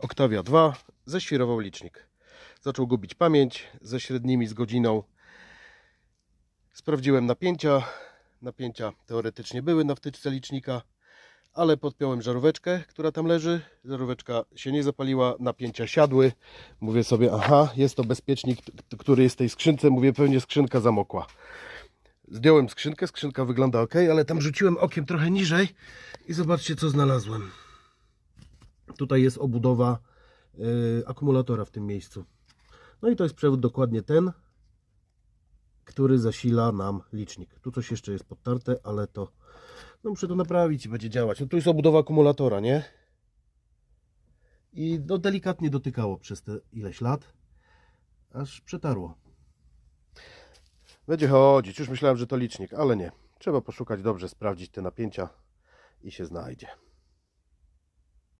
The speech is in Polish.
Octavia 2 ześwirował licznik. Zaczął gubić pamięć ze średnimi z godziną. Sprawdziłem napięcia. Napięcia teoretycznie były na wtyczce licznika, ale podpiąłem żaróweczkę, która tam leży. Żaróweczka się nie zapaliła, napięcia siadły. Mówię sobie, aha, jest to bezpiecznik, który jest w tej skrzynce. Mówię, pewnie skrzynka zamokła. Zdjąłem skrzynkę, skrzynka wygląda ok, ale tam rzuciłem okiem trochę niżej i zobaczcie, co znalazłem. Tutaj jest obudowa y, akumulatora w tym miejscu. No i to jest przewód dokładnie ten, który zasila nam licznik. Tu coś jeszcze jest podtarte, ale to no muszę to naprawić i będzie działać. No tu jest obudowa akumulatora, nie? I no delikatnie dotykało przez te ileś lat, aż przetarło. Będzie chodzić. Już myślałem, że to licznik, ale nie. Trzeba poszukać dobrze, sprawdzić te napięcia i się znajdzie.